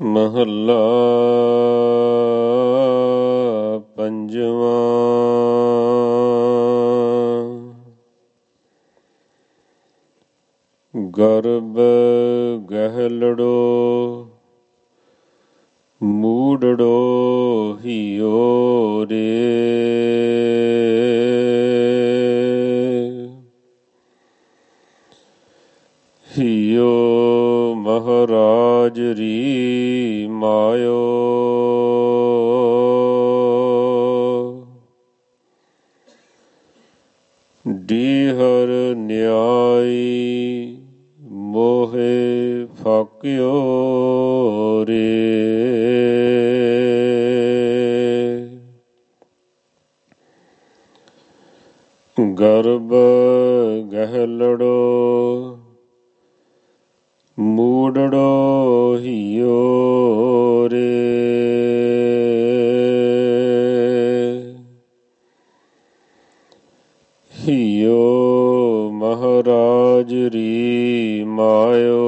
ਮਹੱਲਾ ਪੰਜਵਾਂ। ਗਰਬ ਗਹਿਲੜੋ ਮੂੜੜੋ ਹਿਓ ਰੇ ਹਿਓ ਮਹਾਰਾਜ ਰੀ ਮਾਇਓ। ਡੀਹਰ ਨਿਆਈ ਮੋਹੇ ਫਾਕਿਓ ਰੇ। ਗਰਬ ਗਹਿਲੜੋ ਮੂੜੜੋ ਹਿਓ ਰੇ। ਹਿਓ ਮਹਾਰਾਜ ਰੀ ਮਾਇਓ।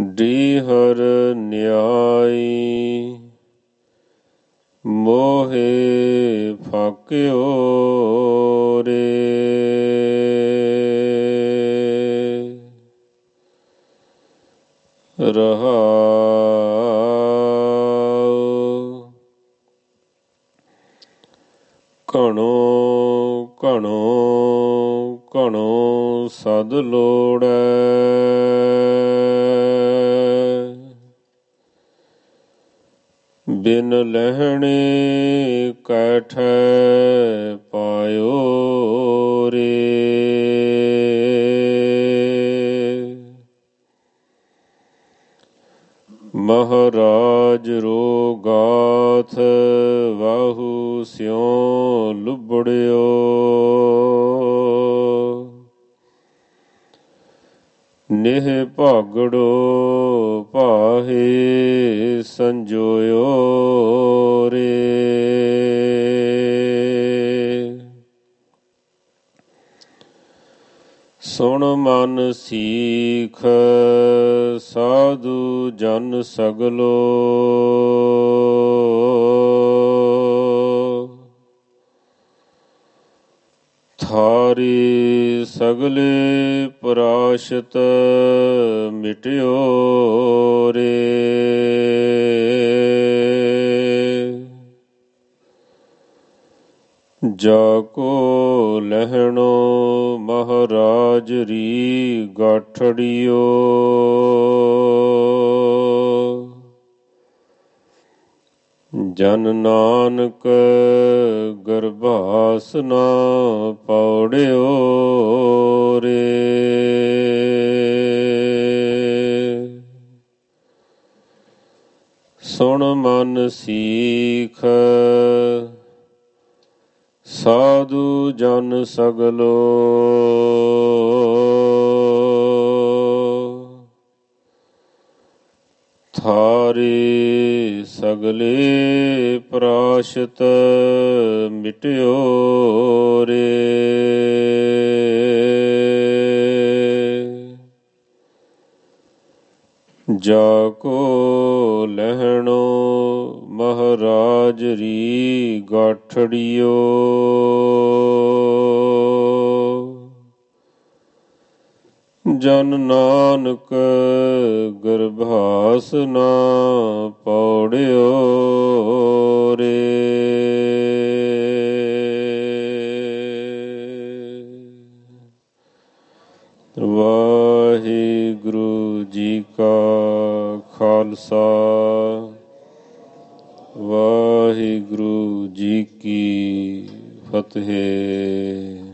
ਡੀਹਰ ਨਿਆਈ ਮੋਹੇ ਫਾਕਿਓ। ਕਣੋ ਕਣੋ ਕਣੋ ਸਦ ਲੋੜੈ। ਬਿਨ ਲਹਿਣੇ ਕੈਠੈ ਪਾਇਓ ਮਹਾਰਾਜ ਰੋਗਾਥ ਵਾਹੂ ਸਿਉ ਲੁਬੜਿਓ। ਨਿਹ ਭਾਗੜੋ ਪਾਹੇ ਸੰਜੋਇਓ ਰੇ। ਸੁਣ ਮਨ ਸੀਖ ਸਾਧੂ ਜਨ ਸਗਲੋ। ਥਾਰੀ ਸਗਲੇ ਪਰਾਸ਼ਤ ਮਿਟਿਓ ਰੇ। ਜਾ ਕੋ ਲਹਿਣੋ ਮਹਾਰਾਜ ਰੀ ਗਾਠੜਿਓ। ਜਨ ਨਾਨਕ ਗਰਭਾਸ ਨਾ ਪੌੜਿਓ ਰੇ। ਸੁਣ ਮਨ ਸੀਖ ਸਾਧੂ ਜਨ ਸਗਲੋ। ਥਾਰੇ ਸਗਲੇ ਪ੍ਰਾਸ਼ਤ ਮਿਟਿਓ ਰੇ। ਜਾ ਕੋ ਲਹਿਣੋ ਮਹਾਰਾਜ ਰੀ ਗਾਠੜਿਓ। ਜਨ ਨਾਨਕ ਗਰਭਾਸ ਨਾ ਪੌੜਿਓ ਰੇ। ਵਾਹਿਗੁਰੂ ਜੀ ਕਾ ਖਾਲਸਾ। ਵਾਹਿਗੁਰੂ ਜੀ ਕੀ ਫਤਿਹ।